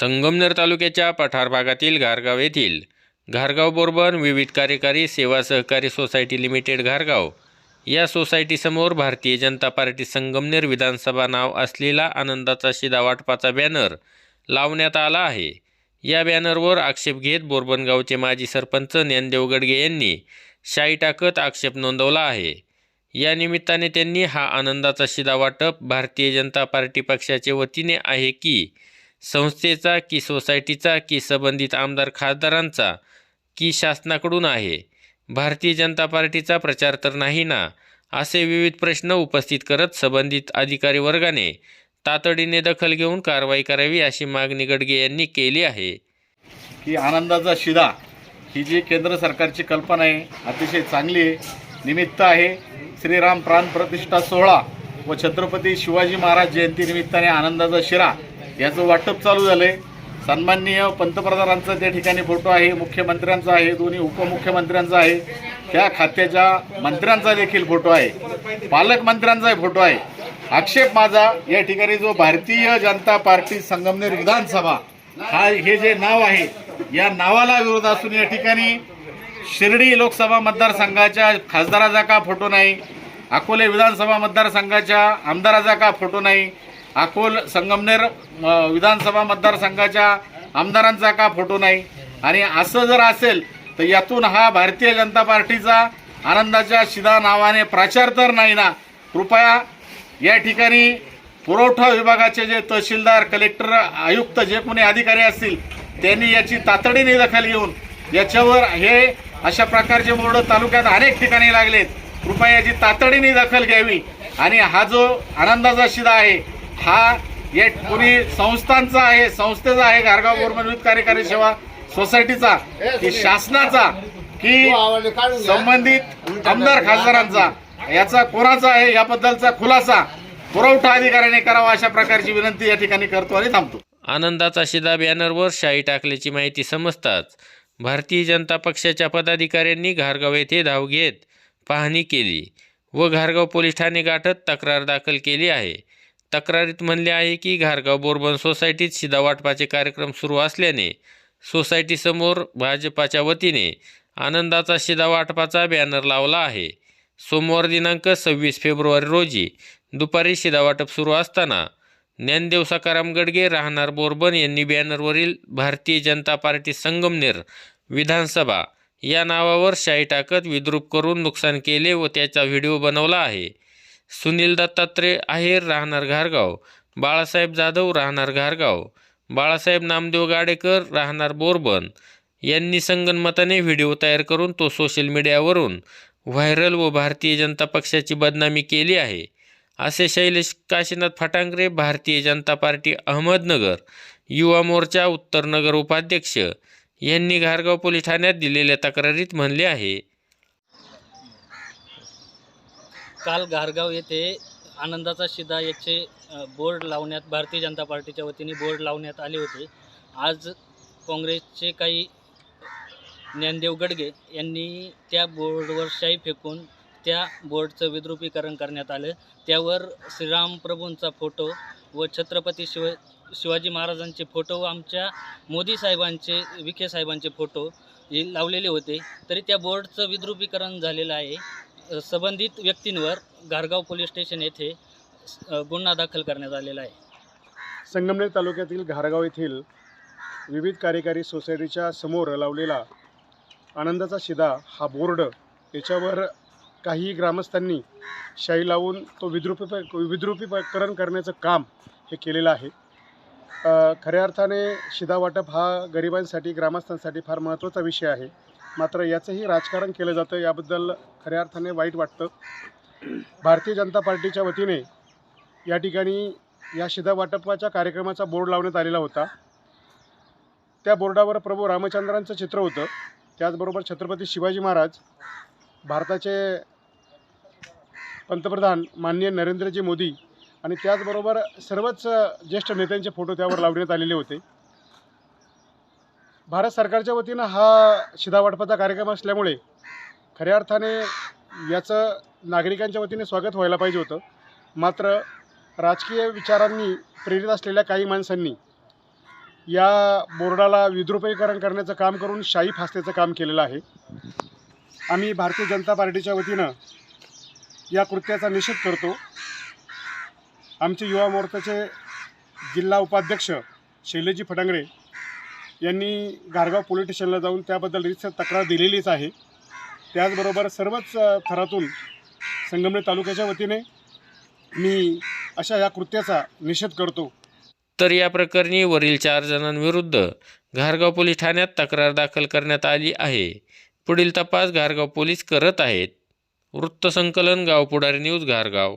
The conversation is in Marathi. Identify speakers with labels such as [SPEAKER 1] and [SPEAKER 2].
[SPEAKER 1] संगमनेर तालुक्याच्या पठार भागातील घारगाव येथील घारगाव बोरबन विविध कार्यकारी सेवा सहकारी सोसायटी लिमिटेड घारगाव या सोसायटीसमोर भारतीय जनता पार्टी संगमनेर विधानसभा नाव असलेला आनंदाचा शिदा वाटपाचा बॅनर लावण्यात आला आहे. या बॅनरवर आक्षेप घेत बोरबनगावचे माजी सरपंच ज्ञानदेव गडगे यांनी शाई टाकत आक्षेप नोंदवला आहे. या निमित्ताने त्यांनी हा आनंदाचा शिदा वाटप भारतीय जनता पार्टी पक्षाचे वतीने आहे की संस्थेचा की सोसायटीचा की संबंधित आमदार खासदारांचा की शासनाकडून आहे? भारतीय जनता पार्टीचा प्रचार तर नाही ना? असे विविध प्रश्न उपस्थित करत संबंधित अधिकारी वर्गाने तातडीने दखल घेऊन कारवाई करावी अशी मागणी गडगे यांनी केली आहे.
[SPEAKER 2] की आनंदाचा शिदा ही जी केंद्र सरकारची कल्पना आहे अतिशय चांगली आहे निमित्त आहे. श्रीराम प्राण प्रतिष्ठा सोहळा व छत्रपती शिवाजी महाराज जयंतीनिमित्ताने आनंदाचा शिरा याचं वाटप चालू झालं आहे सन्माननीय पंतप्रधानांचा त्या ठिकाणी फोटो आहे मुख्यमंत्र्यांचा आहे दोन्ही उपमुख्यमंत्र्यांचा आहे. त्या खात्याच्या मंत्र्यांचा देखील फोटो आहे. पालकमंत्र्यांचाही फोटो आहे. आक्षेप माझा या ठिकाणी जो भारतीय जनता पार्टी संगमनेर विधानसभा हा हे जे नाव आहे या नावाला विरोध असून या ठिकाणी शिर्डी लोकसभा मतदारसंघाच्या खासदाराचा का फोटो नाही? अकोले विधानसभा मतदारसंघाच्या आमदाराचा का फोटो नाही? अकोल संगमनेर विधानसभा मतदारसंघाच्या आमदारांचा का फोटो नाही? आणि असं जर असेल तर यातून हा भारतीय जनता पार्टीचा आनंदाच्या शिदा नावाने प्रचार तर नाही ना? कृपया या ठिकाणी पुरवठा विभागाचे जे तहसीलदार कलेक्टर आयुक्त जे कोणी अधिकारी असतील त्यांनी याची तातडीने दखल घेऊन याच्यावर हे अशा प्रकारचे बोर्ड तालुक्यात अनेक ठिकाणी लागलेत. कृपया याची तातडीने दखल घ्यावी. आणि हा जो आनंदाचा शिदा आहे हा या कोणी संस्थांचा आहे संस्थेचा आहे गारगाव गव्हर्नमेंट विविध कार्यकारी सेवा सोसायटीचा की शासनाचा की संबंधित आमदार खासदारांचा. याचा कोणाचा आहे याबद्दलचा खुलासा पुरवठा अधिकाऱ्याने करावा अशा प्रकारची विनंती या ठिकाणी करतो आणि थांबतो.
[SPEAKER 1] आनंदाचा शिदा बॅनरवर शाई टाकल्याची माहिती समजताच भारतीय जनता पक्षाच्या पदाधिकाऱ्यांनी घारगाव येथे धाव घेत पाहणी केली व घारगाव पोलीस ठाणे गाठत तक्रार दाखल केली आहे. तक्रारीत म्हणले आहे की घारगाव बोरबन सोसायटीत शिदा वाटपाचे कार्यक्रम सुरू असल्याने सोसायटीसमोर भाजपाच्या वतीने आनंदाचा शिदा वाटपाचा बॅनर लावला आहे. सोमवार दिनांक सव्वीस फेब्रुवारी रोजी दुपारी शिदा वाटप सुरू असताना ज्ञानदेव सकाराम गडगे राहणार बोरबन यांनी बॅनरवरील भारतीय जनता पार्टी संगमनेर विधानसभा या नावावर शाई टाकत विद्रूप करून नुकसान केले व त्याचा व्हिडिओ बनवला आहे. सुनील दत्तात्रय आहेर राहणार घारगाव बाळासाहेब जाधव राहणार घारगाव बाळासाहेब नामदेव गाडेकर राहणार बोरबन. यांनी संगनमताने व्हिडिओ तयार करून तो सोशल मीडियावरून व्हायरल व भारतीय जनता पक्षाची बदनामी केली आहे. असे शैलेश काशीनाथ फटांगरे भारतीय जनता पार्टी अहमदनगर युवा मोर्चा उत्तरनगर उपाध्यक्ष यांनी घारगाव पोलीस ठाण्यात दिलेल्या तक्रारीत म्हणले आहे.
[SPEAKER 3] काल घारगाव येथे आनंदाचा शिदा याचे बोर्ड लावण्यात भारतीय जनता पार्टीच्या वतीने बोर्ड लावण्यात आले होते. आज काँग्रेसचे काही ज्ञानदेव गडगे यांनी त्या बोर्डवर शाई फेकून त्या बोर्डचं विद्रुपीकरण करण्यात आलं. त्यावर श्रीराम प्रभूंचा फोटो व छत्रपती शिव शिवाजी महाराजांचे फोटो व आमच्या मोदी साहेबांचे विखे साहेबांचे फोटो हे लावलेले होते. तरी त्या बोर्डचं विद्रुपीकरण झालेलं आहे. संबंधित व्यक्तींवर गारगाव पोलीस स्टेशन येथे गुन्हा दाखल करण्यात आलेला आहे.
[SPEAKER 4] संगमनेर तालुक्यातील घारगाव येथील विविध कार्यकारी सोसायटीच्या समोर लावलेला आनंदाचा शिदा हा बोर्ड याच्यावर काही ग्रामस्थांनी शाई लावून तो विद्रुपी विद्रुपीकरण करण्याचं काम हे केलेलं आहे. खऱ्या अर्थाने शिदा वाटप हा गरिबांसाठी ग्रामस्थांसाठी फार महत्त्वाचा विषय आहे. मात्र याचंही राजकारण केलं जातं. याबद्दल खऱ्या अर्थाने वाईट वाटतं. भारतीय जनता पार्टीच्या वतीने या ठिकाणी या शिधा वाटपाच्या कार्यक्रमाचा बोर्ड लावण्यात आलेला होता. त्या बोर्डावर प्रभू रामचंद्रांचं चित्र होतं. त्याचबरोबर छत्रपती शिवाजी महाराज भारताचे पंतप्रधान माननीय नरेंद्रजी मोदी आणि त्याचबरोबर सर्वच ज्येष्ठ नेत्यांचे फोटो त्यावर लावण्यात आलेले होते. भारत सरकारच्या वतीनं हा शिधावाटपाचा कार्यक्रम असल्यामुळे खऱ्या अर्थाने याचं नागरिकांच्या वतीने स्वागत व्हायला पाहिजे होतं. मात्र राजकीय विचारांनी प्रेरित असलेल्या काही माणसांनी या बोर्डाला विद्रुपीकरण करण्याचं काम करून शाही फासण्याचं काम केलेलं आहे. आम्ही भारतीय जनता पार्टीच्या वतीनं या कृत्याचा निषेध करतो. आमचे युवा मोर्चाचे जिल्हा उपाध्यक्ष शैलजी फटांगरे यांनी गारगाव पोलीस स्टेशनला जाऊन त्याबद्दल रितसर तक्रार दिलेलीच आहे. त्याचबरोबर सर्वच थरातून संगमनेर तालुक्याच्या वतीने मी अशा या कृत्याचा निषेध करतो.
[SPEAKER 1] तर या प्रकरणी वरील चार जणांविरुद्ध घारगाव पोलीस ठाण्यात तक्रार दाखल करण्यात आली आहे. पुढील तपास घारगाव पोलीस करत आहेत. वृत्तसंकलन गाव पुढारी न्यूज घारगाव